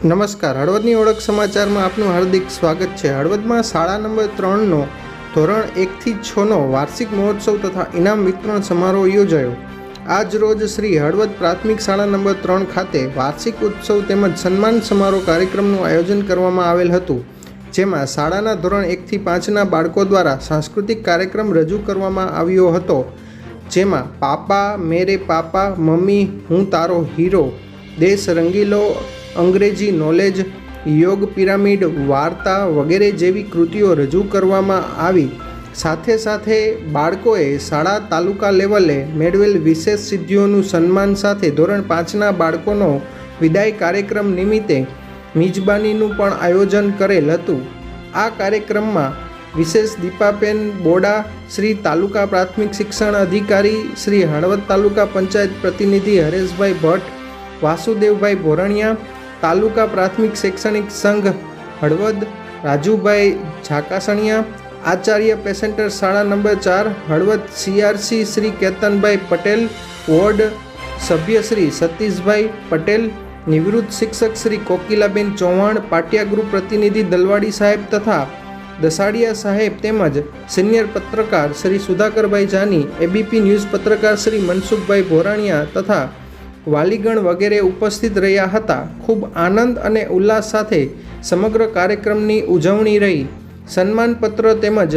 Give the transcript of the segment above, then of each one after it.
નમસ્કાર. હળવદની ઓળખ સમાચારમાં આપનું હાર્દિક સ્વાગત છે. હળવદમાં શાળા નંબર ત્રણનો ધોરણ એકથી છનો વાર્ષિક મહોત્સવ તથા ઇનામ વિતરણ સમારોહ યોજાયો. આજ રોજ શ્રી હળવદ પ્રાથમિક શાળા નંબર ત્રણ ખાતે વાર્ષિક ઉત્સવ તેમજ સન્માન સમારોહ કાર્યક્રમનું આયોજન કરવામાં આવેલ હતું, જેમાં શાળાના ધોરણ એકથી પાંચના બાળકો દ્વારા સાંસ્કૃતિક કાર્યક્રમ રજૂ કરવામાં આવ્યો હતો, જેમાં પાપા, મેરે પાપા, મમ્મી, હું તારો હીરો, દેશ રંગીલો અંગ્રેજી નોલેજ યોગ પિરામિડ, વાર્તા વગેરે જેવી કૃતિઓ રજૂ કરવામાં આવી. સાથે સાથે બાળકોએ શાળા તાલુકા લેવલે મેળવેલ વિશેષ સિદ્ધિઓનું સન્માન સાથે ધોરણ પાંચના બાળકોનો વિદાય કાર્યક્રમ નિમિત્તે મિજબાનીનું પણ આયોજન કરેલ હતું. આ કાર્યક્રમમાં વિશેષ દીપાબેન બોડા, શ્રી તાલુકા પ્રાથમિક શિક્ષણ અધિકારી, શ્રી હળવદ તાલુકા પંચાયત પ્રતિનિધિ હરેશભાઈ ભટ્ટ, વાસુદેવભાઈ ભોરણિયા તાલુકા પ્રાથમિક શૈક્ષણિક સંઘ હળવદ, રાજુભાઈ ઝાકાસણિયા, આચાર્ય પેસેન્ટર શાળા નંબર ચાર, હળવદ સીઆરસી શ્રી કેતનભાઈ પટેલ, વોર્ડ સભ્ય શ્રી સતીશભાઈ પટેલ, નિવૃત્ત શિક્ષક શ્રી કોકિલાબેન ચૌહાણ પાટિયાગૃહ પ્રતિનિધિ દલવાડી સાહેબ તથા દસાડિયા સાહેબ તેમજ સિનિયર પત્રકાર શ્રી સુધાકરભાઈ જાની, એબીપી ન્યૂઝ પત્રકાર શ્રી મનસુખભાઈ ભોરાણિયા તથા વાલીગણ વગેરે ઉપસ્થિત રહ્યા હતા. ખૂબ આનંદ અને ઉલ્લાસ સાથે સમગ્ર કાર્યક્રમની ઉજવણી રહી. સન્માનપત્ર તેમજ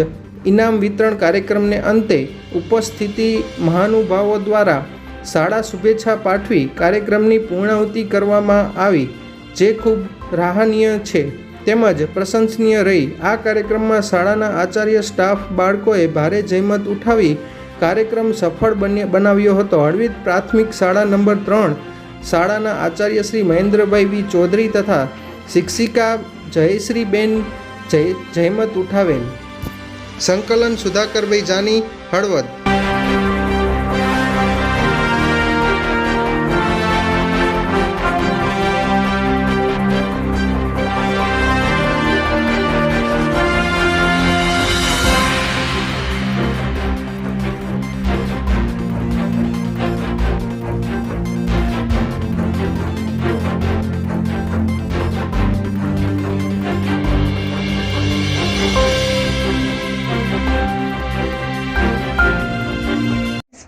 ઇનામ વિતરણ કાર્યક્રમને અંતે ઉપસ્થિતિ મહાનુભાવો દ્વારા શાળા શુભેચ્છા પાઠવી કાર્યક્રમની પૂર્ણાહુતિ કરવામાં આવી. જે ખૂબ રાહનીય છે તેમજ પ્રશંસનીય રહી. આ કાર્યક્રમમાં શાળાના આચાર્ય સ્ટાફ બાળકોએ ભારે જહેમત ઉઠાવી કાર્યક્રમ સફળ બન્ય બનાવ્યો હતો. હળવીદ પ્રાથમિક શાળા નંબર ત્રણ, શાળાના આચાર્ય શ્રી મહેન્દ્રભાઈ વી ચૌધરી તથા શિક્ષિકા જયશ્રીબેન જય જહેમત ઉઠાવેલ. સંકલન સુધાકરભાઈ જાની, હળવદ.